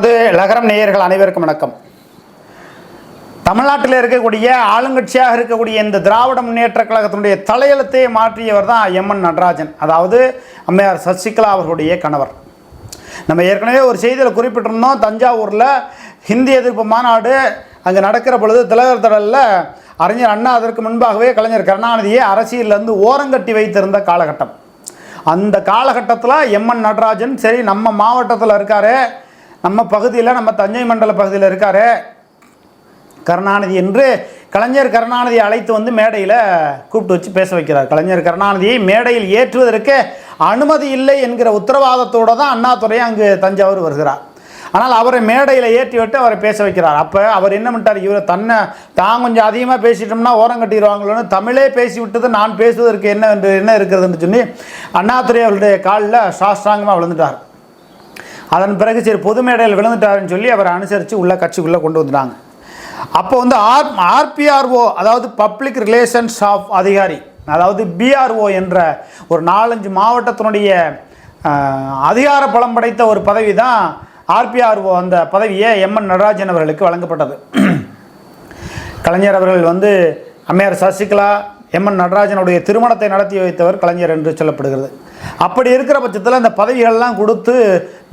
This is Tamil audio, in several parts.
அது லகரம் நேயர்கள் அனைவருக்கும் வணக்கம். தமிழ்நாட்டில் இருக்கக்கூடிய ஆளுங்கட்சியாக இருக்கக்கூடிய இந்த திராவிட முன்னேற்ற கழகத்தினுடைய தலையெழுத்தை மாற்றியவர் தான் எம்என் நடராஜன். அதாவது அம்மையார் சசிகலா அவர்களுடைய கணவர். நம்ம ஏற்கனவே ஒரு செய்தியில் குறிப்பிட்டிருந்தோம் தஞ்சாவூரில் ஹிந்தி எதிர்ப்பு மாநாடு அங்கே நடக்கிற பொழுது திலகர் திடலில் அறிஞர் அண்ணா அதற்கு முன்பாகவே கலைஞர் கருணாநிதியை அரசியலிருந்து ஓரங்கட்டி வைத்திருந்த காலகட்டம். அந்த காலகட்டத்தில் எம்என் நடராஜன் சரி நம்ம மாவட்டத்தில் இருக்காரு நம்ம பகுதியில் நம்ம தஞ்சை மண்டல பகுதியில் இருக்கார். கருணாநிதி என்று கலைஞர் கருணாநிதியை அழைத்து வந்து மேடையில் கூப்பிட்டு வச்சு பேச வைக்கிறார். கலைஞர் கருணாநிதியை மேடையில் ஏற்றுவதற்கு அனுமதி இல்லை என்கிற உத்தரவாதத்தோடு தான் அண்ணாதுரை அங்கு தஞ்சாவூர் வருகிறார். ஆனால் அவரை மேடையில் ஏற்றி விட்டு அவரை பேச வைக்கிறார். அப்போ அவர் என்ன பண்ணிட்டார்? இவர் தன்னை தான் கொஞ்சம் அதிகமாக பேசிட்டோம்னா ஓரம் கட்டிடுவாங்களோன்னு தமிழே பேசி விட்டது நான் பேசுவதற்கு என்ன என்று என்ன இருக்கிறதுன்னு சொல்லி அண்ணாதுரை அவருடைய காலில் சாஸ்திராங்கமாக விழுந்துட்டார். அதன் பிறகு சரி பொது மேடையில் விழுந்துட்டாருன்னு சொல்லி அவரை அனுசரித்து உள்ள கட்சிக்குள்ளே கொண்டு வந்துட்டாங்க. அப்போ வந்து ஆர் ஆர்பிஆர்ஓ அதாவது பப்ளிக் ரிலேஷன்ஸ் ஆஃப் அதிகாரி அதாவது பிஆர்ஓ என்ற ஒரு நாலஞ்சு மாவட்டத்தினுடைய அதிகார பலம் படைத்த ஒரு பதவி தான் ஆர்பிஆர்ஓ அந்த பதவியை எம்என் நடராஜன் அவர்களுக்கு வழங்கப்பட்டது. கலைஞர் அவர்கள் வந்து அம்மையார் சசிகலா எம்என் நடராஜனுடைய திருமணத்தை நடத்தி வைத்தவர் கலைஞர் என்று சொல்லப்படுகிறது. அப்படி இருக்கிற பட்சத்தில் அந்த பதவிகள்லாம் கொடுத்து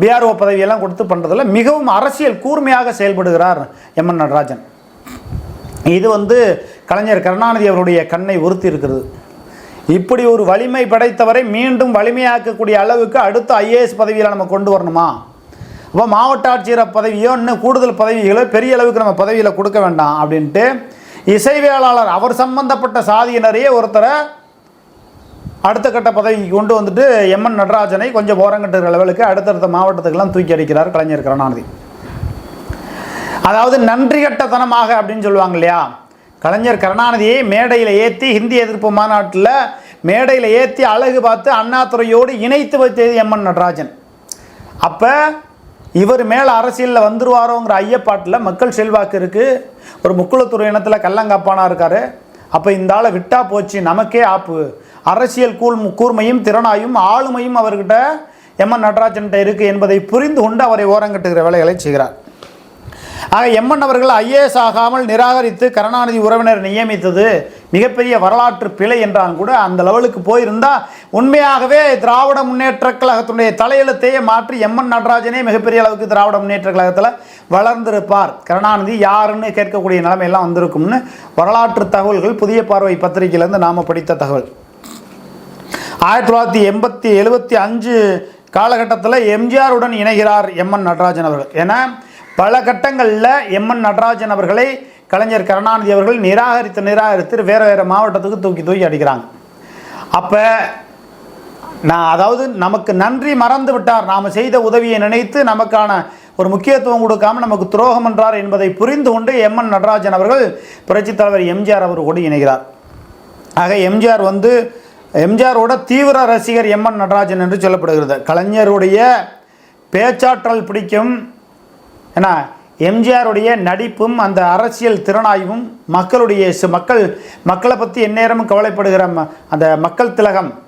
பிஆர்ஓ பதவியெல்லாம் கொடுத்து பண்ணுறதில் மிகவும் அரசியல் கூர்மையாக செயல்படுகிறார் எம்என் நடராஜன். இது வந்து கலைஞர் கருணாநிதி அவருடைய கண்ணை உறுத்தி இருக்கிறது. இப்படி ஒரு வலிமை படைத்தவரை மீண்டும் வலிமையாக்கக்கூடிய அளவுக்கு அடுத்த ஐஏஎஸ் பதவியில் நம்ம கொண்டு வரணுமா? அப்போ மாவட்ட ஆட்சியர் பதவியோ இன்னும் கூடுதல் பதவிகளோ பெரிய அளவுக்கு நம்ம பதவியில் கொடுக்க வேண்டாம் அப்படின்ட்டு இசைவியலாளர் அவர் சம்பந்தப்பட்ட சாதியினரையே ஒருத்தரை அடுத்த கட்ட பதவிக்கு கொண்டு வந்துட்டு எம்என் நடராஜனை கொஞ்சம் ஓரங்கட்டுகிற லெவலுக்கு அடுத்தடுத்த மாவட்டத்துக்கெல்லாம் தூக்கி அடிக்கிறார் கலைஞர் கருணாநிதி. அதாவது நன்றி கட்டத்தனமாக அப்படின்னு சொல்லுவாங்க இல்லையா? கலைஞர் கருணாநிதியை மேடையில் ஏற்றி ஹிந்தி எதிர்ப்பு மாநாட்டில் மேடையில் ஏற்றி அழகு பார்த்து அண்ணாதுறையோடு இணைத்து வைத்தது எம்என் நடராஜன். அப்போ இவர் மேலே அரசியலில் வந்துருவாரோங்கிற ஐயப்பாட்டில் மக்கள் செல்வாக்கு இருக்குது ஒரு முக்குளத்துறை இனத்தில் கல்லங்காப்பானா இருக்கார். அப்போ இந்த ஆளை விட்டா போச்சு நமக்கே ஆப்பு. அரசியல் கூழ் கூர்மையும் திறனாயும் ஆளுமையும் அவர்கிட்ட எம்என் நடராஜன்கிட்ட இருக்குது என்பதை புரிந்து கொண்டு அவரை ஓரங்கட்டுகிற வேலைகளை செய்கிறார். ஆக எம்என் அவர்கள் ஐஏஎஸ் ஆகாமல் நிராகரித்து கருணாநிதி உறவினர் நியமித்தது மிகப்பெரிய வரலாற்று பிழை என்றாலும் கூட அந்த லெவலுக்கு போயிருந்தால் உண்மையாகவே திராவிட முன்னேற்ற கழகத்தினுடைய தலையெழுத்தையே மாற்றி எம்என் நடராஜனே மிகப்பெரிய அளவுக்கு திராவிட முன்னேற்ற கழகத்தில் வளர்ந்திருப்பார். கருணாநிதி யாருன்னு கேட்கக்கூடிய நிலைமையெல்லாம் வந்திருக்கும்னு வரலாற்று தகவல்கள் புதிய பார்வை பத்திரிகையிலேருந்து நாம் படித்த தகவல். ஆயிரத்தி தொள்ளாயிரத்தி எண்பத்தி எழுபத்தி அஞ்சு காலகட்டத்தில் எம்ஜிஆருடன் இணைகிறார் எம்என் நடராஜன் அவர்கள். ஏன்னா பல கட்டங்களில் எம்என் நடராஜன் அவர்களை கலைஞர் கருணாநிதி அவர்கள் நிராகரித்து நிராகரித்து வேறு வேறு மாவட்டத்துக்கு தூக்கி தூக்கி அடிக்கிறாங்க. அப்போ நான் அதாவது நமக்கு நன்றி மறந்து விட்டார். நாம் செய்த உதவியை நினைத்து நமக்கான ஒரு முக்கியத்துவம் கொடுக்காம நமக்கு துரோகம் என்றார் என்பதை புரிந்து கொண்டு எம்என் நடராஜன் அவர்கள் புரட்சித் தலைவர் எம்ஜிஆர் அவரோடு இணைகிறார். ஆக எம்ஜிஆர் வந்து எம்ஜிஆரோட தீவிர ரசிகர் எம்என் நடராஜன் என்று சொல்லப்படுகிறது. கலைஞருடைய பேச்சாற்றல் பிடிக்கும். ஏன்னா எம்ஜிஆருடைய நடிப்பும் அந்த அரசியல் திறனாய்வும் மக்களுடைய மக்கள் மக்களை பற்றி எந்நேரமும் கவலைப்படுகிற ம- அந்த மக்கள் திலகம்.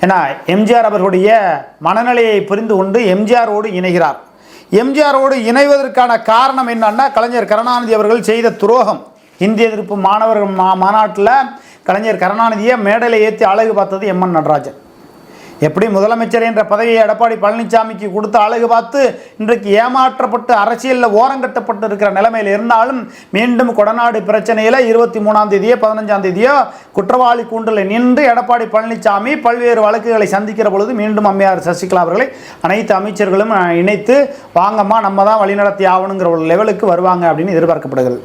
ஏன்னா எம்ஜிஆர் அவர்களுடைய மனநிலையை புரிந்து கொண்டு எம்ஜிஆரோடு இணைகிறார். எம்ஜிஆரோடு இணைவதற்கான காரணம் என்னன்னா கலைஞர் கருணாநிதி அவர்கள் செய்த துரோகம். இந்திய எதிர்ப்பு மாணவர்கள் மா மாநாட்டில் கலைஞர் கருணாநிதியை மேடையில் ஏற்றி அழகு பார்த்தது எம்என் நடராஜன். எப்படி முதலமைச்சர் என்ற பதவியை எடப்பாடி பழனிசாமிக்கு கொடுத்து அழகு பார்த்து இன்றைக்கு ஏமாற்றப்பட்டு அரசியலில் ஓரங்கட்டப்பட்டு இருக்கிற நிலைமையில் இருந்தாலும் மீண்டும் கொடநாடு பிரச்சனையில் இருபத்தி மூணாம் தேதியோ பதினஞ்சாம் தேதியோ குற்றவாளி கூண்டில் நின்று எடப்பாடி பழனிசாமி பல்வேறு வழக்குகளை சந்திக்கிற பொழுது மீண்டும் அம்மையார் சசிகலா அவர்களை அனைத்து அமைச்சர்களும் இணைத்து வாங்கம்மா நம்ம தான் வழிநடத்தி ஆகணுங்கிற ஒரு லெவலுக்கு வருவாங்க அப்படின்னு எதிர்பார்க்கப்படுகிறது.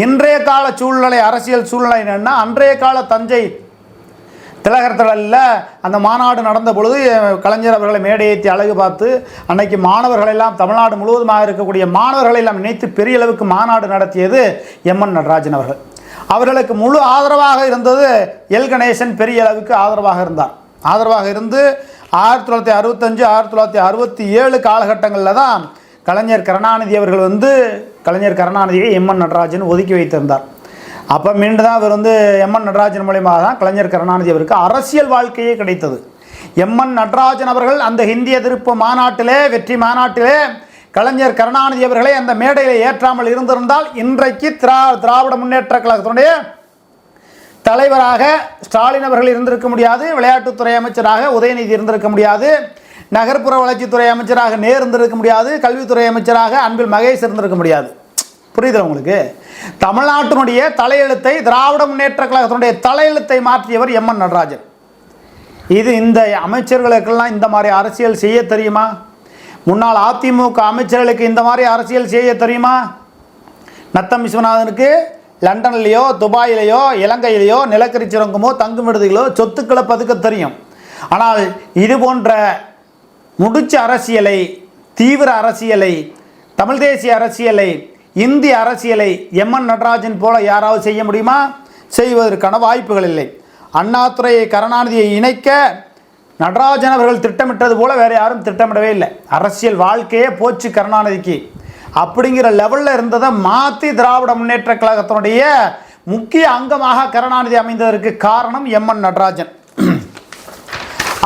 இன்றைய கால சூழ்நிலை அரசியல் சூழ்நிலை என்னென்னா அன்றைய கால தஞ்சை திலகர் அந்த மாநாடு நடந்த பொழுது கலைஞர் அவர்களை மேடையேற்றி அழகு பார்த்து அன்னைக்கு மாணவர்கள் எல்லாம் தமிழ்நாடு முழுவதுமாக இருக்கக்கூடிய மாணவர்களெல்லாம் இணைத்து பெரிய அளவுக்கு மாநாடு நடத்தியது எம்என் நடராஜன் அவர்கள். அவர்களுக்கு முழு ஆதரவாக இருந்தது எல். கணேசன் பெரிய அளவுக்கு ஆதரவாக இருந்தார். ஆதரவாக இருந்து ஆயிரத்தி தொள்ளாயிரத்தி அறுபத்தஞ்சு ஆயிரத்தி தொள்ளாயிரத்தி அறுபத்தி ஏழு காலகட்டங்களில் தான் கலைஞர் கருணாநிதி அவர்கள் வந்து கலைஞர் கருணாநிதியை எம்என் நடராஜன் ஒதுக்கி வைத்திருந்தார். அப்போ மீண்டும் தான் அவர் வந்து எம்என் நடராஜன் மூலியமாக தான் கலைஞர் கருணாநிதி அவருக்கு அரசியல் வாழ்க்கையே கிடைத்தது. எம்என் நடராஜன் அவர்கள் அந்த ஹிந்தி எதிர்ப்பு மாநாட்டிலே வெற்றி மாநாட்டிலே கலைஞர் கருணாநிதி அவர்களை அந்த மேடையில் ஏற்றாமல் இருந்திருந்தால் இன்றைக்கு திரா திராவிட முன்னேற்ற கழகத்தினுடைய தலைவராக ஸ்டாலின் அவர்கள் இருந்திருக்க முடியாது விளையாட்டுத்துறை அமைச்சராக உதயநிதி இருந்திருக்க முடியாது நகர்ப்புற வளர்ச்சித்துறை அமைச்சராக நேர் இருந்திருக்க முடியாது கல்வித்துறை அமைச்சராக அன்பில் மகேஷ் இருந்திருக்க முடியாது. புரியுதா உங்களுக்கு? தமிழ்நாட்டினுடைய தலையெழுத்தை திராவிட முன்னேற்ற கழகத்தினுடைய தலையெழுத்தை மாற்றியவர் எம். என். நடராஜன். இது இந்த அமைச்சர்களுக்கெல்லாம் இந்த மாதிரி அரசியல் செய்ய தெரியுமா? முன்னாள் அதிமுக அமைச்சர்களுக்கு இந்த மாதிரி அரசியல் செய்ய தெரியுமா? நத்தம் விஸ்வநாதனுக்கு லண்டன்லேயோ துபாயிலேயோ இலங்கையிலேயோ நிலக்கரி சுரங்கமோ தங்கும் விடுதிகளோ சொத்துக்களை பதுக்க தெரியும். ஆனால் இது போன்ற முடிச்ச அரசியலை தீவிர அரசியலை தமிழ் தேசிய அரசியலை இந்திய அரசியலை எம்என் நடராஜன் போல யாராவது செய்ய முடியுமா? செய்வதற்கான வாய்ப்புகள் இல்லை. அண்ணாதுறையை கருணாநிதியை இணைக்க நடராஜன் அவர்கள் திட்டமிட்டது போல வேறு யாரும் திட்டமிடவே இல்லை. அரசியல் வாழ்க்கையே போச்சு கருணாநிதிக்கு. அப்படிங்கிற லெவலில் இருந்ததை மாற்றி திராவிட முன்னேற்ற கழகத்தினுடைய முக்கிய அங்கமாக கருணாநிதி அமைந்ததற்கு காரணம் எம்என் நடராஜன்.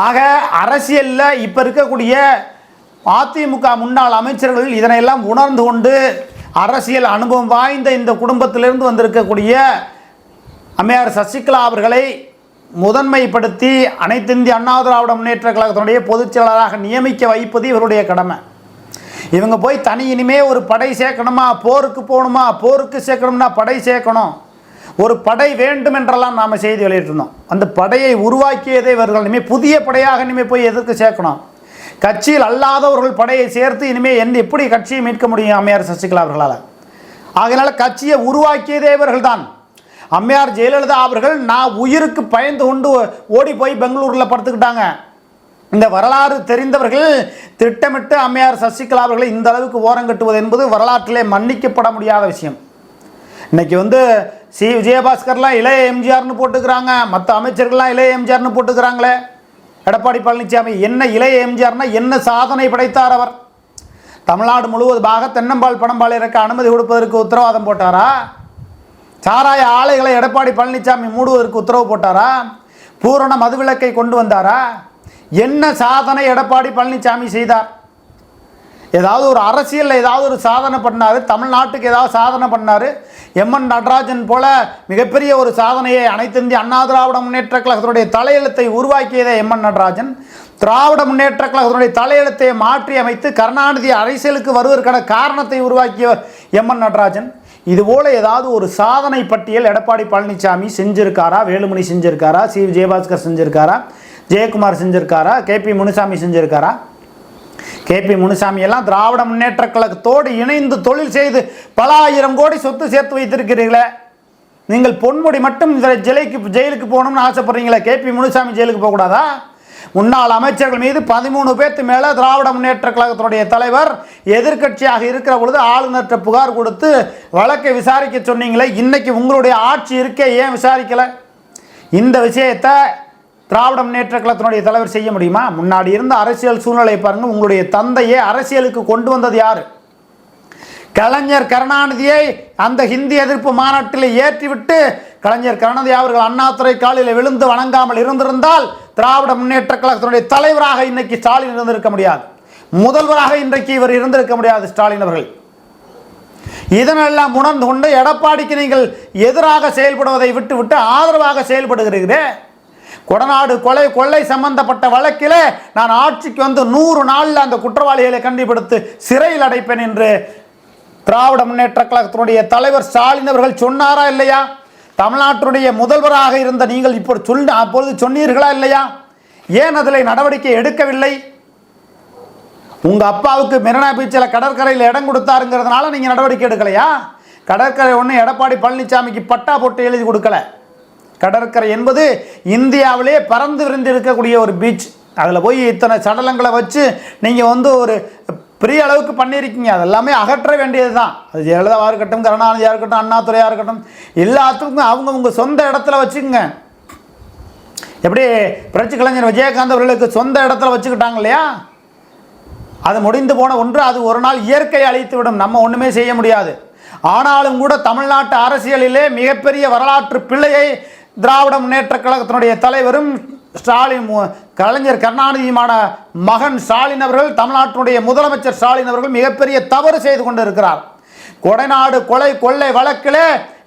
ஆக அரசியலில் இப்போ இருக்கக்கூடிய அதிமுக முன்னாள் அமைச்சர்கள் இதனையெல்லாம் உணர்ந்து கொண்டு அரசியல் அனுபவம் வாய்ந்த இந்த குடும்பத்திலிருந்து வந்திருக்கக்கூடிய அம்மையார் சசிகலா அவர்களை முதன்மைப்படுத்தி அனைத்து இந்திய அண்ணா திராவிட முன்னேற்ற கழகத்தினுடைய பொதுச் செயலாளராக நியமிக்க வைப்பது இவருடைய கடமை. இவங்க போய் தனி இனிமே ஒரு படை சேர்க்கணுமா? போருக்கு போகணுமா? போருக்கு சேர்க்கணும்னா படை சேர்க்கணும். ஒரு படை வேண்டும் என்றெல்லாம் நாம் செய்தி வெளியிட்டிருந்தோம். அந்த படையை உருவாக்கியதே இவர்கள். இனிமேல் புதிய படையாக இனிமேல் போய் எதிர்த்து சேர்க்கணும்? கட்சியில் அல்லாதவர்கள் படையை சேர்த்து இனிமேல் எந்த எப்படி கட்சியை மீட்க முடியும் அம்மையார் சசிகலா அவர்களால்? அதனால் கட்சியை உருவாக்கியதே இவர்கள் தான் அம்மையார் ஜெயலலிதா அவர்கள் நான் உயிருக்கு பயந்து கொண்டு ஓடி போய் பெங்களூரில் படுத்துக்கிட்டாங்க. இந்த வரலாறு தெரிந்தவர்கள் திட்டமிட்டு அம்மையார் சசிகலா அவர்களை இந்த அளவுக்கு ஓரங்கட்டுவது என்பது வரலாற்றிலே மன்னிக்கப்பட முடியாத விஷயம். இன்னைக்கு வந்து சி. விஜயபாஸ்கர்லாம் இளைய எம்ஜிஆர்னு போட்டுக்கிறாங்க. மற்ற அமைச்சர்கள்லாம் இளைய எம்ஜிஆர்னு போட்டுக்கிறாங்களே. எடப்பாடி பழனிசாமி என்ன இளைய எம்ஜிஆர்னா என்ன சாதனை படைத்தார் அவர்? தமிழ்நாடு முழுவதுமாக தென்னம்பால் பணம்பாளையருக்கு அனுமதி கொடுப்பதற்கு உத்தரவாதம் போட்டாரா? சாராய ஆலைகளை எடப்பாடி பழனிசாமி மூடுவதற்கு உத்தரவு போட்டாரா? பூரண மதுவிலக்கை கொண்டு வந்தாரா? என்ன சாதனை எடப்பாடி பழனிசாமி செய்தார்? ஏதாவது ஒரு அரசியலில் ஏதாவது ஒரு சாதனை பண்ணார் தமிழ்நாட்டுக்கு ஏதாவது சாதனை பண்ணார் எம்என் நடராஜன் போல மிகப்பெரிய ஒரு சாதனையை அனைத்து இந்திய அண்ணா திராவிட முன்னேற்ற கழகத்தினுடைய தலையெழுத்தை உருவாக்கியதே எம்என் நடராஜன். திராவிட முன்னேற்ற கழகத்தினுடைய தலையெழுத்தை மாற்றி அமைத்து கருணாநிதி அரசியலுக்கு வருவதற்கான காரணத்தை உருவாக்கியவர் எம்என் நடராஜன். இதுபோல் ஏதாவது ஒரு சாதனை பட்டியல் எடப்பாடி பழனிசாமி செஞ்சுருக்காரா வேலுமணி செஞ்சிருக்காரா சி. விஜயபாஸ்கர் செஞ்சுருக்காரா ஜெயக்குமார் செஞ்சிருக்காரா கேபி முனுசாமி செஞ்சிருக்காரா? கேபி முனுசாமி எல்லாம் திராவிட முன்னேற்ற கழகத்தோடு இணைந்து தொழில் செய்து பல ஆயிரம் கோடி சொத்து சேர்த்து வைத்திருக்கிறீர்களே. நீங்கள் பொன்முடி மட்டும் இதில் ஜெயிலுக்கு ஜெயிலுக்கு போகணும்னு ஆசைப்படுறீங்களே? கேபி முனுசாமி ஜெயிலுக்கு போகக்கூடாதா? முன்னாள் அமைச்சர்கள் மீது பதிமூணு பேர்த்து மேலே திராவிட முன்னேற்ற கழகத்தினுடைய தலைவர் எதிர்க்கட்சியாக இருக்கிற பொழுது ஆளுநர்கிட்ட புகார் கொடுத்து வழக்கை விசாரிக்க சொன்னீங்களே. இன்னைக்கு உங்களுடைய ஆட்சி இருக்கே ஏன் விசாரிக்கலை? இந்த விஷயத்தை திராவிட முன்னேற்ற கழகத்தினுடைய தலைவர் செய்ய முடியுமா? முன்னாடி இருந்த அரசியல் சூழ்நிலை பாருங்கள் உங்களுடைய தந்தையை அரசியலுக்கு கொண்டு வந்தது யார்? கலைஞர் கருணாநிதியை அந்த ஹிந்தி எதிர்ப்பு மாநாட்டில் ஏற்றிவிட்டு கலைஞர் கருணாநிதி அவர்கள் அண்ணாத்துறை காலில் விழுந்து வணங்காமல் இருந்திருந்தால் திராவிட முன்னேற்ற கழகத்தினுடைய தலைவராக இன்னைக்கு ஸ்டாலின் இருந்திருக்க முடியாது. முதல்வராக இன்றைக்கு இவர் இருந்திருக்க முடியாது ஸ்டாலின் அவர்கள். இதனெல்லாம் உணர்ந்து கொண்டு எடப்பாடிக்கு நீங்கள் எதிராக செயல்படுவதை விட்டுவிட்டு ஆதரவாக செயல்படுகிறீர்களே. கொடநாடு கொலை கொள்ளை சம்பந்தப்பட்ட வழக்கில் நான் ஆட்சிக்கு வந்து நூறு நாளில் அந்த குற்றவாளிகளை கண்டுபிடித்து சிறையில் அடைப்பேன் என்று திராவிட முன்னேற்ற கழகத்தினுடைய தலைவர் ஸ்டாலின் அவர்கள் சொன்னாரா இல்லையா? தமிழ்நாட்டினுடைய முதல்வராக இருந்த நீங்கள் இப்போ சொல் அப்பொழுது சொன்னீர்களா இல்லையா? ஏன் அதில் நடவடிக்கை எடுக்கவில்லை? உங்கள் அப்பாவுக்கு மெரினா பீச்சில் கடற்கரையில் இடம் கொடுத்தாருங்கிறதுனால நீங்கள் நடவடிக்கை எடுக்கலையா? கடற்கரை ஒன்று எடப்பாடி பழனிசாமிக்கு பட்டா போட்டு எழுதி கொடுக்கல. கடற்கரை என்பது இந்தியாவிலே பறந்து விரிந்து இருக்கக்கூடிய ஒரு பீச் அதில் போய் இத்தனை சடலங்களை வச்சு நீங்கள் வந்து ஒரு பெரிய அளவுக்கு பண்ணியிருக்கீங்க. அதெல்லாமே அகற்ற வேண்டியது தான் அது ஜெயலலிதாவாக இருக்கட்டும் கருணாநிதியாக இருக்கட்டும் அண்ணாதுரையாக இருக்கட்டும் எல்லாத்துக்கும் அவங்க உங்கள் சொந்த இடத்துல வச்சுக்கோங்க. எப்படி புரட்சி கலைஞர் விஜயகாந்த் அவர்களுக்கு சொந்த இடத்துல வச்சுக்கிட்டாங்க இல்லையா? அது முடிந்து போன ஒன்று அது ஒரு நாள் இயற்கை அழித்து விடும் நம்ம ஒன்றுமே செய்ய முடியாது. ஆனாலும் கூட தமிழ்நாட்டு அரசியலிலே மிகப்பெரிய வரலாற்று பிள்ளையை திராவிட முன்னேற்ற கழகத்தினுடைய தலைவரும் ஸ்டாலின் கலைஞர் கருணாநிதியுமான மகன் ஸ்டாலின் அவர்கள் தமிழ்நாட்டினுடைய முதலமைச்சர் ஸ்டாலின் அவர்கள் மிகப்பெரிய தவறு செய்து கொண்டிருக்கிறார். கொடைநாடு கொலை கொள்ளை வழக்கிலே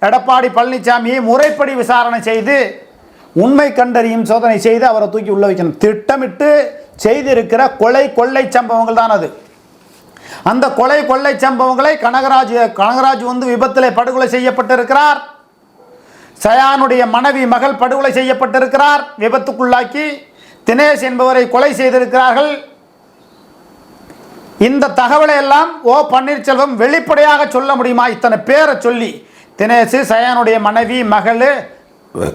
எடப்பாடி பழனிசாமியை முறைப்படி விசாரணை செய்து உண்மை கண்டறியும் சோதனை செய்து அவரை தூக்கி உள்ள வைக்கணும். திட்டமிட்டு செய்திருக்கிற கொலை கொள்ளை சம்பவங்கள் தான் அது. அந்த கொலை கொள்ளை சம்பவங்களை கனகராஜ் கனகராஜ் வந்து விபத்தில் படுகொலை செய்யப்பட்டிருக்கிறார். சயானுடைய மனைவி மகள் படுகொலை செய்யப்பட்டிருக்கிறார். விபத்துக்குள்ளாக்கி தினேஷ் என்பவரை கொலை செய்திருக்கிறார்கள். இந்த தகவலை எல்லாம் ஓ பன்னீர்செல்வம் வெளிப்படையாக சொல்ல முடியுமா? இத்தனை பேரை சொல்லி தினேஷ் சயானுடைய மனைவி மகள்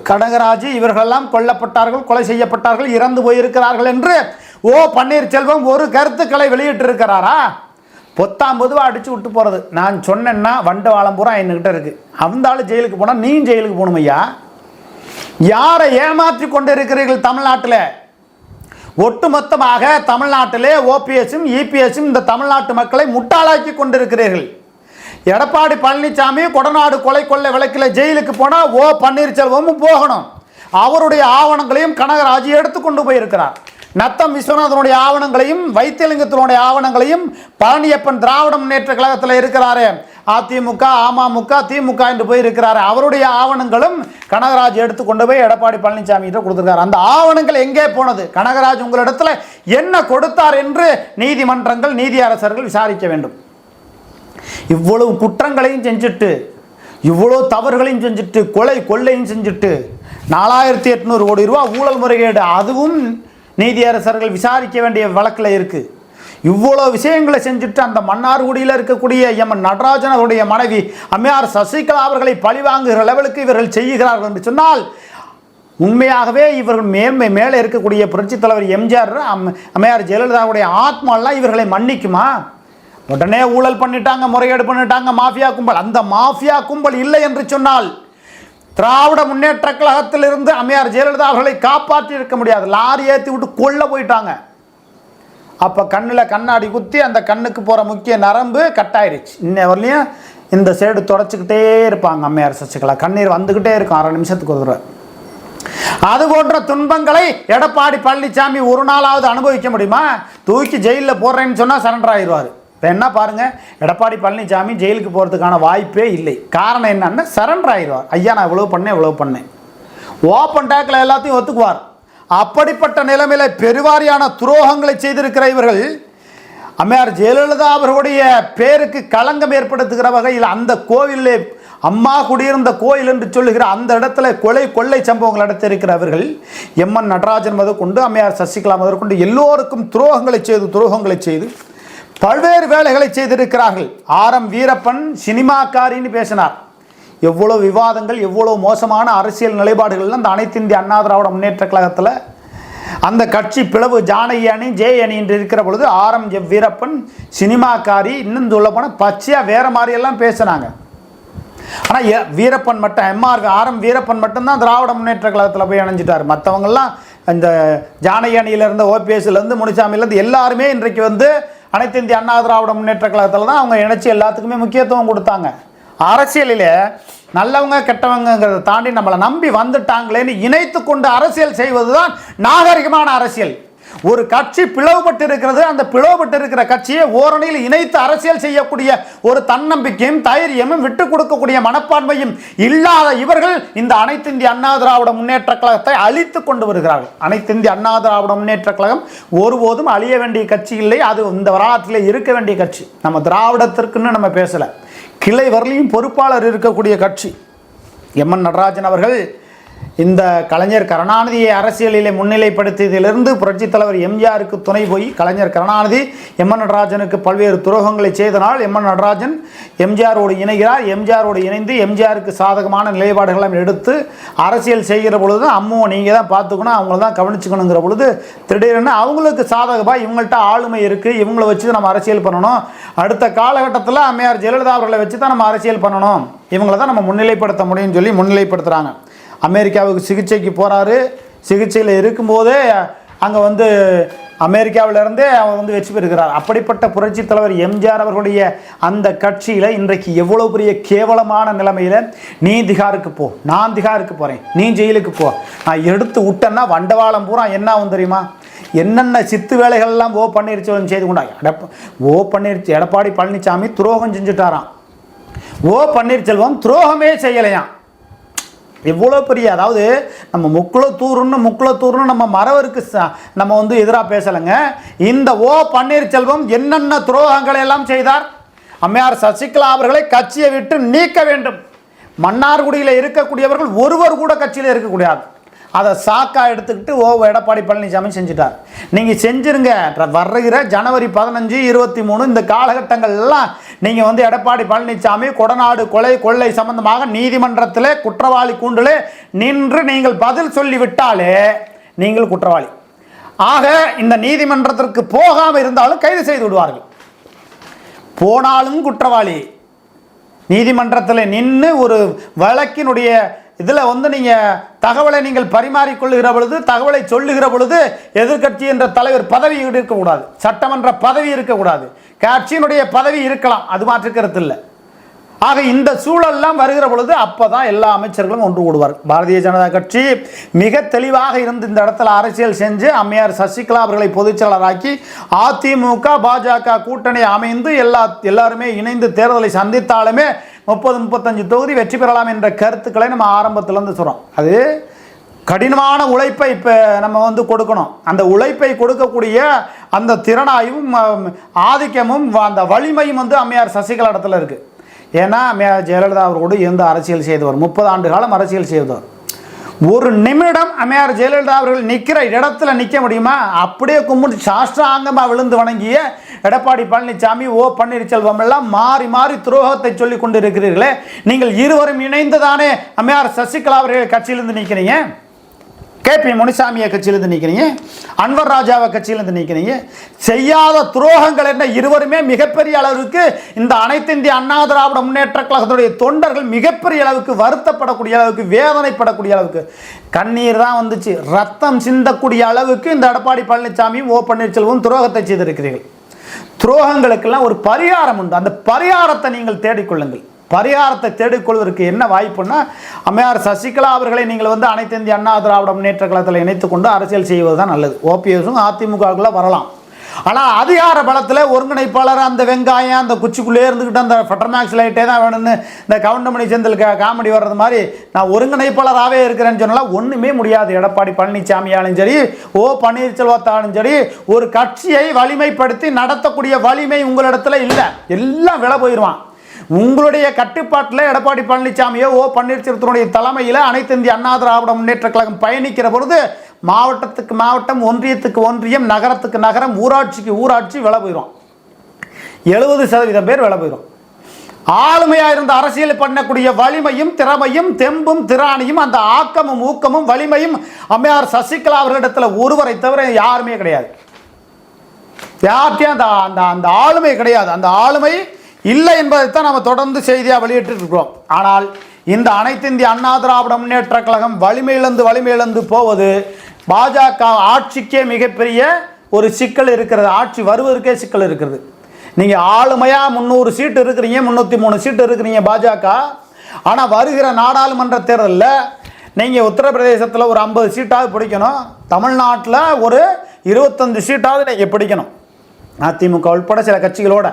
கனகராஜ் இவர்களெல்லாம் கொல்லப்பட்டார்கள் கொலை செய்யப்பட்டார்கள் இறந்து போயிருக்கிறார்கள் என்று ஓ பன்னீர்செல்வம் ஒரு கருத்துக்களை வெளியிட்டிருக்கிறாரா? பொத்தாம் பொதுவாக அடித்து விட்டு போகிறது நான் சொன்னேன்னா வண்டு வாழம் பூரா என்கிட்ட இருக்குது அந்த ஆள் ஜெயிலுக்கு போனால் நீயும் ஜெயிலுக்கு போகணும் ஐயா. யாரை ஏமாற்றி கொண்டு இருக்கிறீர்கள் தமிழ்நாட்டில்? ஒட்டுமொத்தமாக தமிழ்நாட்டிலே ஓபிஎஸும் இபிஎஸும் இந்த தமிழ்நாட்டு மக்களை முட்டாளாக்கி கொண்டிருக்கிறீர்கள். எடப்பாடி பழனிசாமி கொடநாடு கொலை கொள்ளை வழக்கில் ஜெயிலுக்கு போனால் ஓ பன்னீர்செல்வமும் போகணும். அவருடைய ஆவணங்களையும் கனகராஜ் எடுத்துக்கொண்டு போயிருக்கிறார். நத்தம் விஸ்வநாதனுடைய ஆவணங்களையும் வைத்தியலிங்கத்தினுடைய ஆவணங்களையும் பழனியப்பன் திராவிட முன்னேற்ற கழகத்தில் இருக்கிறாரே. அதிமுக அமமுக திமுக என்று போய் இருக்கிறாரு அவருடைய ஆவணங்களும் கனகராஜ் எடுத்துக்கொண்டு போய் எடப்பாடி பழனிசாமி கிட்ட கொடுத்துருக்காரு. அந்த ஆவணங்கள் எங்கே போனது? கனகராஜ் உங்களிடத்தில் என்ன கொடுத்தார் என்று நீதிமன்றங்கள் நீதியரசர்கள் விசாரிக்க வேண்டும். இவ்வளவு குற்றங்களையும் செஞ்சுட்டு இவ்வளோ தவறுகளையும் செஞ்சுட்டு கொலை கொள்ளையும் செஞ்சுட்டு நாலாயிரத்தி எட்நூறு கோடி ரூபா ஊழல் முறைகேடு அதுவும் நீதியரசர்கள் விசாரிக்க வேண்டிய வழக்கில் இருக்குது இவ்வளோ விஷயங்களை செஞ்சுட்டு அந்த மன்னார்குடியில் இருக்கக்கூடிய எம். நடராஜன் அவருடைய மனைவி அம்மையார் சசிகலா அவர்களை பழிவாங்குகிற லெவலுக்கு இவர்கள் செய்கிறார்கள் என்று சொன்னால் உண்மையாகவே இவர்கள் மேன்மை மேலே இருக்கக்கூடிய புரட்சித் தலைவர் எம்ஜிஆர் அம் அம்மையார் ஜெயலலிதாவுடைய ஆத்மாலாம் இவர்களை மன்னிக்குமா? உடனே ஊழல் பண்ணிட்டாங்க முறைகேடு பண்ணிட்டாங்க மாஃபியா கும்பல். அந்த மாஃபியா கும்பல் இல்லை என்று சொன்னால் திராவிட முன்னேற்ற கழகத்திலிருந்து அம்மையார் ஜெயலலிதா அவர்களை காப்பாற்றி இருக்க முடியாது. லாரி ஏற்றி விட்டு கொல்ல போயிட்டாங்க. அப்போ கண்ணில் கண்ணாடி குத்தி அந்த கண்ணுக்கு போகிற முக்கிய நரம்பு கட்டாயிருச்சு. இன்ன வரலையும் இந்த சைடு தொடச்சிக்கிட்டே இருப்பாங்க அம்மையார் சசிகலா. கண்ணீர் வந்துக்கிட்டே இருக்கும். அரை நிமிஷத்துக்கு ஒரு அது போன்ற துன்பங்களை எடப்பாடி பழனிசாமி ஒரு நாளாவது அனுபவிக்க முடியுமா? தூக்கி ஜெயிலில் போடுறேன்னு சொன்னால் சரண்டர் ஆயிடுவார் என்ன பாருங்கள் எடப்பாடி பழனிசாமி ஜெயிலுக்கு போகிறதுக்கான வாய்ப்பே இல்லை. காரணம் என்னன்னா சரண்டர் ஆயிடுவார். ஐயா நான் இவ்வளோ பண்ணேன் இவ்வளோ பண்ணேன். ஓப்பன் டேக்கில் எல்லாத்தையும் ஒத்துக்குவார். அப்படிப்பட்ட நிலைமையில பெருவாரியான துரோகங்களை செய்திருக்கிற இவர்கள் அம்மையார் ஜெயலலிதா அவர்களுடைய பேருக்கு களங்கம் ஏற்படுத்துகிற வகையில் அந்த கோவிலே அம்மா குடியிருந்த கோயில் என்று சொல்லுகிற அந்த இடத்துல கொலை கொள்ளை சம்பவங்கள் நடத்தியிருக்கிறவர்கள் எம்என் நடராஜன் முதற்கொண்டு அம்மையார் சசிகலா முதற்கொண்டு எல்லோருக்கும் துரோகங்களை செய்து துரோகங்களை செய்து பல்வேறு வேலைகளை செய்திருக்கிறார்கள். ஆர் எம் வீரப்பன் சினிமாக்காரின்னு பேசினார். எவ்வளோ விவாதங்கள் எவ்வளோ மோசமான அரசியல் நிலைப்பாடுகள்லாம் அந்த அனைத்து இந்திய அண்ணா திராவிட முன்னேற்ற கழகத்தில் அந்த கட்சி பிளவு ஜானகி அணி ஜே அணி என்று இருக்கிற பொழுது ஆர் எம் ஜெ வீரப்பன் சினிமாக்காரி இன்னும் சொல்ல போனால் பச்சையாக வேறு மாதிரியெல்லாம் பேசுனாங்க. ஆனால் வீரப்பன் மட்டும் எம்ஆர் ஆர் எம் வீரப்பன் மட்டும்தான் திராவிட முன்னேற்ற கழகத்தில் போய் இணைஞ்சிட்டார். மற்றவங்கெல்லாம் இந்த ஜானகி அணியிலேருந்து ஓபிஎஸ்லேருந்து முனிசாமிலேருந்து எல்லாருமே இன்றைக்கு வந்து அனைத்து இந்திய அண்ணா திராவிட முன்னேற்ற கழகத்தில் தான் அவங்க இணைச்சி எல்லாத்துக்குமே முக்கியத்துவம் கொடுத்தாங்க. அரசியலில் நல்லவங்க கெட்டவங்கிறத தாண்டி நம்மளை நம்பி வந்துட்டாங்களேன்னு இணைத்து கொண்டு அரசியல் செய்வது தான் நாகரிகமான அரசியல். ஒரு கட்சி பிளவுபட்டு இருக்கிறது அந்த பிளவுபட்டு இருக்கிற கட்சியை ஓரணியில் இணைத்து அரசியல் செய்யக்கூடிய ஒரு தன்னம்பிக்கையும் தைரியமும் விட்டு கொடுக்கக்கூடிய மனப்பான்மையும் இல்லாத இவர்கள் இந்த அனைத்து இந்திய அண்ணா திராவிட முன்னேற்ற கழகத்தை அழித்து கொண்டு வருகிறார்கள். அனைத்து இந்திய அண்ணா திராவிட முன்னேற்ற கழகம் ஒருபோதும் அழிய வேண்டிய கட்சி இல்லை அது இந்த வரலாற்றில் இருக்க வேண்டிய கட்சி. நம்ம திராவிடத்திற்குன்னு நம்ம பேசலை. கிளை வரலையும் பொறுப்பாளர் இருக்கக்கூடிய கட்சி. எம்என் நடராஜன் அவர்கள் இந்த கலைஞர் கருணாநிதியை அரசியலிலே முன்னிலைப்படுத்தியதிலிருந்து புரட்சித் தலைவர் எம்ஜிஆருக்கு துணை போய் கலைஞர் கருணாநிதி எம்என் நடராஜனுக்கு பல்வேறு துரோகங்களை செய்தனால் எம்என் நடராஜன் எம்ஜிஆரோடு இணைகிறார். எம்ஜிஆரோடு இணைந்து எம்ஜிஆருக்கு சாதகமான நிலைப்பாடுகளை எடுத்து அரசியல் செய்கிற பொழுது அம்முவை நீங்கள் தான் பார்த்துக்கணும் அவங்கள தான் கவனிச்சுக்கணுங்கிற பொழுது திடீர்னு அவங்களுக்கு சாதகமாக இவங்கள்ட்ட ஆளுமை இருக்குது இவங்களை வச்சு நம்ம அரசியல் பண்ணணும். அடுத்த காலகட்டத்தில் அம்மையார் ஜெயலலிதா அவர்களை வச்சு தான் நம்ம அரசியல் பண்ணணும். இவங்களை தான் நம்ம முன்னிலைப்படுத்த முடியும்னு சொல்லி முன்னிலைப்படுத்துகிறாங்க அமெரிக்காவுக்கு சிகிச்சைக்கு போகிறாரு சிகிச்சையில் இருக்கும்போதே அங்கே வந்து அமெரிக்காவிலிருந்தே அவர் வந்து வெற்றி பெறுகிறார். அப்படிப்பட்ட புரட்சி தலைவர் எம்ஜிஆர் அவர்களுடைய அந்த கட்சியில் இன்றைக்கு எவ்வளோ பெரிய கேவலமான நிலைமையில் நீ திகாருக்கு போ நான் திகாருக்கு போகிறேன் நீ ஜெயிலுக்கு போ. நான் எடுத்து விட்டேன்னா வண்டவாளம் பூரா என்ன ஆகும் தெரியுமா? என்னென்ன சித்து வேலைகள்லாம் ஓ பன்னீர்செல்வம் செய்து கொண்டா எடப்ப ஓ பன்னீர் எடப்பாடி பழனிசாமி துரோகம் செஞ்சுட்டாராம். ஓ பன்னீர்செல்வம் துரோகமே செய்யலையாம். இவ்வளோ பெரிய அதாவது நம்ம முக்குளத்தூருன்னு முக்குளத்தூர்னு நம்ம மறவருக்கு ச- நம்ம வந்து எதிராக பேசலைங்க. இந்த ஓ பன்னீர்செல்வம் என்னென்ன துரோகங்களை எல்லாம் செய்தார்? அம்மையார் சசிகலா அவர்களை கட்சியை விட்டு நீக்க வேண்டும். மன்னார்குடியில் இருக்கக்கூடியவர்கள் ஒருவர் கூட கட்சியில் இருக்கக்கூடாது அதை சாக்கா எடுத்துக்கிட்டு ஓ எடப்பாடி பழனிசாமி செஞ்சுட்டார். நீங்கள் செஞ்சிருங்க. வர்றகிற வருகிற ஜனவரி பதினஞ்சு இருபத்தி மூணு இந்த காலகட்டங்கள் எல்லாம் நீங்கள் வந்து எடப்பாடி பழனிசாமி கொடநாடு கொலை கொள்ளை சம்பந்தமாக நீதிமன்றத்தில் குற்றவாளி கூண்டிலே நின்று நீங்கள் பதில் சொல்லிவிட்டாலே நீங்கள் குற்றவாளி. ஆக இந்த நீதிமன்றத்திற்கு போகாமல் இருந்தாலும் கைது செய்து விடுவார்கள். போனாலும் குற்றவாளி. நீதிமன்றத்தில் நின்று ஒரு வழக்கினுடைய இதில் வந்து நீங்கள் தகவலை நீங்கள் பரிமாறிக்கொள்ளுகிற பொழுது தகவலை சொல்லுகிற பொழுது எதிர்க்கட்சி என்ற தலைவர் பதவி இருக்கக்கூடாது. சட்டமன்ற பதவி இருக்கக்கூடாது. கட்சியினுடைய பதவி இருக்கலாம் அது மாற்றுக்கிறது இல்லை. ஆக இந்த சூழல்லாம் வருகிற பொழுது அப்போ தான் எல்லா அமைச்சர்களும் ஒன்று கூடுவார் பாரதிய ஜனதா கட்சி மிக தெளிவாக இருந்து இந்த இடத்துல அரசியல் செஞ்சு அம்மையார் சசிகலா அவர்களை பொதுச்செயலராக்கி அதிமுக பாஜக கூட்டணி அமைந்து எல்லா எல்லாருமே இணைந்து தேர்தலை சந்தித்தாலுமே முப்பது முப்பத்தஞ்சு தொகுதி வெற்றி பெறலாம் என்ற கருத்துக்களை நம்ம ஆரம்பத்திலேருந்து சொல்கிறோம் அது கடினமான உழைப்பை இப்போ நம்ம வந்து கொடுக்கணும். அந்த உழைப்பை கொடுக்கக்கூடிய அந்த திறனாயும் ஆதிக்கமும் அந்த வலிமையும் வந்து அம்மையார் சசிகலா இடத்துல இருக்குது ஏன்னா அம்மையார் ஜெயலலிதா அவர்களோடு இருந்து அரசியல் செய்தவர்? முப்பது ஆண்டு காலம் அரசியல் செய்தவர். ஒரு நிமிடம் அம்மையார் ஜெயலலிதா அவர்கள் நிற்கிற இடத்துல நிற்க முடியுமா? அப்படியே கும்பிட்டு சாஷ்டாங்கமாக விழுந்து வணங்கிய எடப்பாடி பழனிசாமி ஓ பன்னீர்செல்வம் எல்லாம் மாறி மாறி துரோகத்தை சொல்லி கொண்டு இருக்கிறீர்களே நீங்கள் இருவரும் இணைந்து தானே அம்மையார் சசிகலா அவர்கள் கட்சியிலிருந்து நிற்கிறீங்க கே பி முனிசாமியை கட்சியிலிருந்து நிற்கிறீங்க அன்வர் ராஜாவை கட்சியிலிருந்து நிற்கிறீங்க செய்யாத துரோகங்கள் என்ன இருவருமே மிகப்பெரிய அளவுக்கு இந்த அனைத்து இந்திய அண்ணா திராவிட முன்னேற்ற கழகத்துடைய தொண்டர்கள் மிகப்பெரிய அளவுக்கு வருத்தப்படக்கூடிய அளவுக்கு வேதனைப்படக்கூடிய அளவுக்கு. கண்ணீர் தான் வந்துச்சு. ரத்தம் சிந்தக்கூடிய அளவுக்கு இந்த எடப்பாடி பழனிசாமியும் ஓ பன்னீர்செல்வம் துரோகத்தை செய்திருக்கிறீர்கள். துரோகங்களுக்கெல்லாம் ஒரு பரிகாரம் உண்டு. அந்த பரிகாரத்தை நீங்கள் தேடிக்கொள்ளுங்கள். பரிகாரத்தை தேடிக்கொள்வதற்கு என்ன வாய்ப்புன்னா அம்மையார் சசிகலா அவர்களை நீங்கள் வந்து அனைத்து இந்திய அண்ணா திராவிட முன்னேற்ற கழகத்தில் இணைத்து கொண்டு அரசியல் செய்வது தான் நல்லது. ஓபிஎஸும் அதிமுகவுக்குள்ளே வரலாம். ஆனால் அதிகார பலத்தில் ஒருங்கிணைப்பாளர் அந்த வெங்காயம் அந்த குச்சிக்குள்ளே இருந்துக்கிட்டு அந்த ஃபட்டர்மேக்ஸ் லைட்டே தான் வேணும்னு இந்த கவுண்டமணி செந்தில் காமெடி வர்றது மாதிரி நான் ஒருங்கிணைப்பாளராகவே இருக்கிறேன்னு சொன்னால் ஒன்றுமே முடியாது. எடப்பாடி பழனிசாமியாலும் சரி ஓ பன்னீர்செல்வத்தாலும் சரி ஒரு கட்சியை வலிமைப்படுத்தி நடத்தக்கூடிய வலிமை உங்களிடத்துல இல்லை. எல்லாம் விலை போயிடுவான் உங்களுடைய கட்டுப்பாட்டில் எடப்பாடி பழனிசாமியோ ஓ பன்னீர்செல்வத்தினுடைய தலைமையில் அனைத்து இந்திய அண்ணா திராவிட முன்னேற்ற கழகம் பயணிக்கிற பொழுது மாவட்டத்துக்கு மாவட்டம் ஒன்றியத்துக்கு ஒன்றியம் நகரத்துக்கு நகரம் ஊராட்சிக்கு ஊராட்சி விலை போயிடும் எழுபது சதவீதம் பேர் விலை போயிடும் ஆளுமையாக இருந்த அரசியல் பண்ணக்கூடிய வலிமையும் திறமையும் தெம்பும் திராணியும் அந்த ஆக்கமும் ஊக்கமும் வலிமையும் அம்மையார் சசிகலா அவர்களிடத்துல ஒருவரை தவிர யாருமே கிடையாது. யார்கிட்டயும் அந்த அந்த அந்த ஆளுமை கிடையாது. அந்த ஆளுமை இல்லை என்பதைத்தான் நம்ம தொடர்ந்து செய்தியாக வெளியிட்டிருக்கிறோம் ஆனால் இந்த அனைத்து இந்திய அண்ணா திராவிட முன்னேற்ற கழகம் வலிமையிழந்து வலிமையிழந்து போவது பாஜக ஆட்சிக்கே மிகப்பெரிய ஒரு சிக்கல் இருக்கிறது. ஆட்சி வருவதற்கே சிக்கல் இருக்கிறது. நீங்கள் ஆளுமையாக முந்நூறு சீட்டு இருக்கிறீங்க முந்நூற்றி மூணு சீட்டு இருக்கிறீங்க பாஜக. ஆனால் வருகிற நாடாளுமன்ற தேர்தலில் நீங்கள் உத்தரப்பிரதேசத்தில் ஒரு ஐம்பது சீட்டாவது பிடிக்கணும். தமிழ்நாட்டில் ஒரு இருபத்தஞ்சு சீட்டாவது நீங்கள் பிடிக்கணும். அதிமுக உட்பட சில கட்சிகளோட.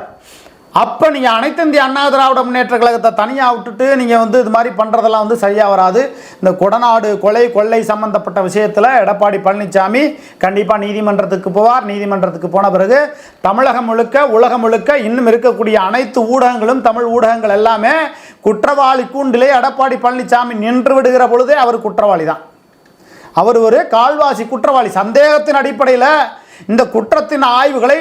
அப்போ நீங்கள் அனைத்து இந்திய அண்ணா திராவிட முன்னேற்ற கழகத்தை தனியாக விட்டுட்டு நீங்கள் வந்து இது மாதிரி பண்ணுறதெல்லாம் வந்து சரியாக வராது. இந்த கொடநாடு கொலை கொள்ளை சம்பந்தப்பட்ட விஷயத்தில் எடப்பாடி பழனிசாமி கண்டிப்பாக நீதிமன்றத்துக்கு போவார். நீதிமன்றத்துக்கு போன பிறகு தமிழகம் முழுக்க உலகம் முழுக்க இன்னும் இருக்கக்கூடிய அனைத்து ஊடகங்களும் தமிழ் ஊடகங்கள் எல்லாமே குற்றவாளி கூண்டிலே எடப்பாடி பழனிசாமி நின்று விடுகிற பொழுதே அவர் குற்றவாளி தான். அவர் ஒரு கால்வாசி குற்றவாளி. சந்தேகத்தின் அடிப்படையில் இந்த குற்றத்தின் ஆய்வுகளை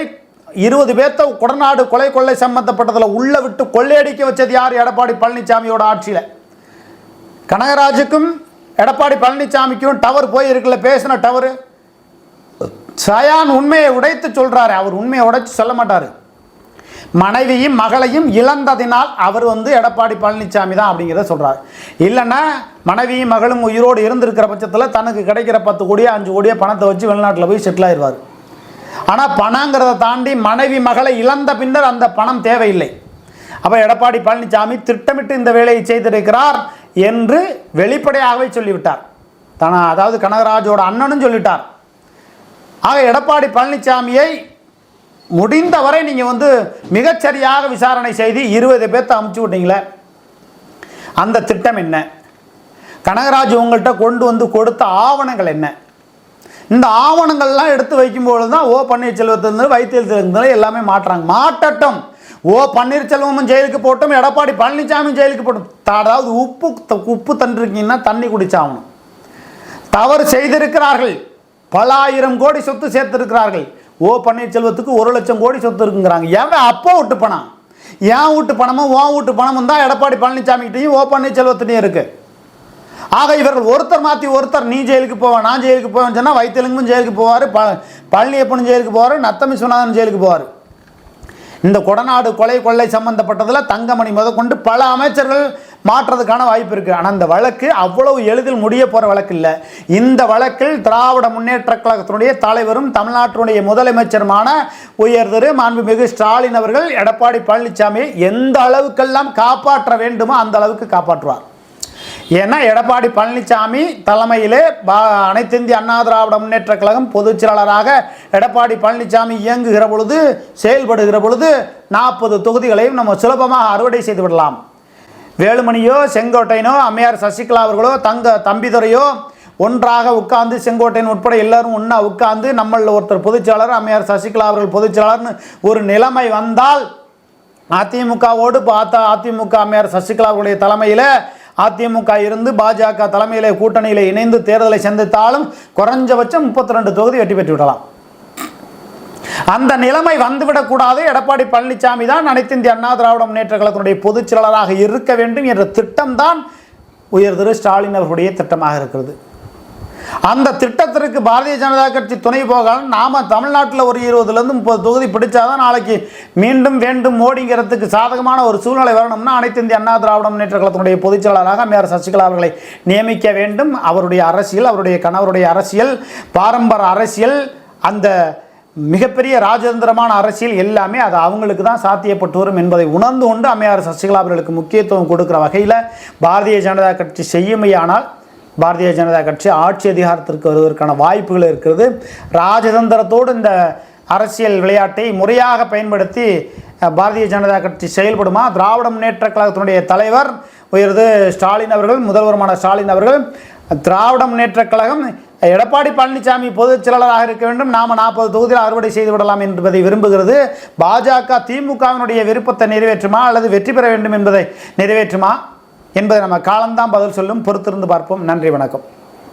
இருபது பேர்த்த கொடநாடு கொலை கொள்ளை சம்பந்தப்பட்டதில் உள்ள விட்டு கொள்ளையடிக்க வச்சது யார்? எடப்பாடி பழனிசாமியோட ஆட்சியில். கனகராஜுக்கும் எடப்பாடி பழனிசாமிக்கும் டவர் போய் இருக்குல்ல பேசின டவரு. சயான் உண்மையை உடைத்து சொல்கிறாரு அவர் உண்மையை உடைச்சு சொல்ல மாட்டார். மனைவியும் மகளையும் இழந்ததினால் அவர் வந்து எடப்பாடி பழனிசாமி தான் அப்படிங்கிறத சொல்கிறார் இல்லைன்னா மனைவியும் மகளும் உயிரோடு இருந்திருக்கிற பட்சத்தில் தனக்கு கிடைக்கிற பத்து கோடியோ அஞ்சு கோடியோ பணத்தை வச்சு வெளிநாட்டில் போய் செட்டில் ஆயிடுவார் ஆனால் பணங்கிறத தாண்டி மனைவி மகளை இழந்த பின்னர் அந்த பணம் தேவையில்லை. அப்போ எடப்பாடி பழனிசாமி திட்டமிட்டு இந்த வேலையை செய்திருக்கிறார் என்று வெளிப்படையாகவே சொல்லிவிட்டார். தன அதாவது கனகராஜோட அண்ணனும் சொல்லிட்டார். ஆக எடப்பாடி பழனிசாமியை முடிந்தவரை நீங்கள் வந்து மிகச்சரியாக விசாரணை செய்து இருபது பேர்த்த அமுச்சு விட்டீங்களே. அந்த திட்டம் என்ன? கனகராஜ் உங்கள்கிட்ட கொண்டு வந்து கொடுத்த ஆவணங்கள் என்ன? இந்த ஆவணங்கள்லாம் எடுத்து வைக்கும்போது தான் ஓ பன்னீர்செல்வத்திலிருந்து வைத்தியத்திலிருந்து எல்லாமே மாற்றுறாங்க மாட்டட்டும். ஓ பன்னீர்செல்வமும் ஜெயிலுக்கு போட்டும் எடப்பாடி பழனிசாமி ஜெயிலுக்கு போட்டோம். அதாவது உப்பு உப்பு தண்டிருக்கீங்கன்னா தண்ணி குடிச்சாகணும். தவறு செய்திருக்கிறார்கள். பல ஆயிரம் கோடி சொத்து சேர்த்திருக்கிறார்கள். ஓ பன்னீர்செல்வத்துக்கு ஒரு லட்சம் கோடி சொத்து இருக்குங்கிறாங்க. எவன் அப்போ விட்டு பணம்? ஏன் வீட்டு பணமும் ஓ வீட்டு பணமும் தான் எடப்பாடி பழனிசாமிகிட்டையும் ஓ பன்னீர்செல்வத்திட்டையும் இருக்குது ஆக இவர்கள் ஒருத்தர் மாற்றி ஒருத்தர் நீ ஜெயிலுக்கு போவேன் நான் ஜெயிலுக்கு போவேன் சொன்னால் வைத்தியலிங்கமும் ஜெயிலுக்கு போவார் ப பழனியப்பனும் ஜெயிலுக்கு போவார் நத்தமி சுனாதன் ஜெயிலுக்கு போவார். இந்த கொடநாடு கொலை கொள்ளை சம்பந்தப்பட்டதில் தங்கமணி முதற்கொண்டு பல அமைச்சர்கள் மாற்றுறதுக்கான வாய்ப்பு இருக்குது ஆனால் இந்த வழக்கு அவ்வளவு எளிதில் முடிய போகிற வழக்கு இல்லை. இந்த வழக்கில் திராவிட முன்னேற்ற கழகத்தினுடைய தலைவரும் தமிழ்நாட்டினுடைய முதலமைச்சருமான உயர் திரு மாண்புமிகு ஸ்டாலின் அவர்கள் எடப்பாடி பழனிசாமியை எந்த அளவுக்கெல்லாம் காப்பாற்ற வேண்டுமோ அந்த அளவுக்கு காப்பாற்றுவார். ஏன்னா எடப்பாடி பழனிசாமி தலைமையிலே பா அனைத்து இந்திய அண்ணா திராவிட முன்னேற்ற கழகம் பொதுச் செயலாளராக எடப்பாடி பழனிசாமி இயங்குகிற பொழுது செயல்படுகிற பொழுது நாற்பது தொகுதிகளையும் நம்ம சுலபமாக அறுவடை செய்து விடலாம். வேலுமணியோ செங்கோட்டையனோ அம்மையார் சசிகலா அவர்களோ தங்க தம்பிதுரையோ ஒன்றாக உட்கார்ந்து செங்கோட்டையன் உட்பட எல்லாரும் ஒன்றா உட்கார்ந்து நம்மளில் ஒருத்தர் பொதுச்செயலாளர் அம்மையார் சசிகலா அவர்கள் பொதுச்செயலாளர்னு ஒரு நிலைமை வந்தால் அதிமுகவோடு பார்த்தா அதிமுக அம்மையார் சசிகலா அவர்களுடைய தலைமையில் அதிமுக இருந்து பாஜக தலைமையிலே கூட்டணியில் இணைந்து தேர்தலை சந்தித்தாலும் குறைஞ்சபட்சம் முப்பத்தி ரெண்டு தொகுதி வெற்றி பெற்று விடலாம். அந்த நிலைமை வந்துவிடக்கூடாது எடப்பாடி பழனிசாமி தான் அனைத்து இந்திய அண்ணா திராவிட முன்னேற்ற கழகத்தினுடைய பொதுச் செயலாளராக இருக்க வேண்டும் என்ற திட்டம்தான் உயர் திரு ஸ்டாலின் அவர்களுடைய திட்டமாக இருக்கிறது. அந்த திட்டத்திற்கு பாரதிய ஜனதா கட்சி துணை போகாமல் நாம தமிழ்நாட்டில் ஒரு இருபதுலேருந்து முப்பது தொகுதி பிடிச்சாதான் நாளைக்கு மீண்டும் வேண்டும் மோடிங்கிறதுக்கு சாதகமான ஒரு சூழ்நிலை வரணும்னா அனைத்து இந்திய அண்ணா திராவிட முன்னேற்ற கழகத்தினுடைய பொதுச் செயலாளராக மேயர் சசிகலா அவர்களை நியமிக்க வேண்டும். அவருடைய அரசியல் அவருடைய கணவருடைய அரசியல் பாரம்பரிய அரசியல் அந்த மிகப்பெரிய ராஜதந்திரமான அரசியல் எல்லாமே அது அவங்களுக்கு தான் சாத்தியப்பட்டு வரும் என்பதை உணர்ந்து கொண்டு அம்மையார் சசிகலா அவர்களுக்கு முக்கியத்துவம் கொடுக்குற வகையில் பாரதிய ஜனதா கட்சி செய்யுமையானால் பாரதிய ஜனதா கட்சி ஆட்சி அதிகாரத்திற்கு வருவதற்கான வாய்ப்புகள் இருக்கிறது. ராஜதந்திரத்தோடு இந்த அரசியல் விளையாட்டை முறையாக பயன்படுத்தி பாரதிய ஜனதா கட்சி செயல்படுமா? திராவிட முன்னேற்ற கழகத்தினுடைய தலைவர் உயர்து ஸ்டாலின் அவர்கள் முதல்வருமான ஸ்டாலின் அவர்கள் திராவிட முன்னேற்ற கழகம் எடப்பாடி பழனிசாமி பொதுச் செயலாளராக இருக்க வேண்டும். நாம் நாற்பது தொகுதியில் அறுவடை செய்து விடலாம் என்பதை விரும்புகிறது. பாஜக திமுகவினுடைய விருப்பத்தை நிறைவேற்றுமா? அல்லது வெற்றி பெற வேண்டும் என்பதை நிறைவேற்றுமா? என்பதை நம்ம காலம்தான் பதில் சொல்லும். பொறுத்திருந்து பார்ப்போம். நன்றி வணக்கம்.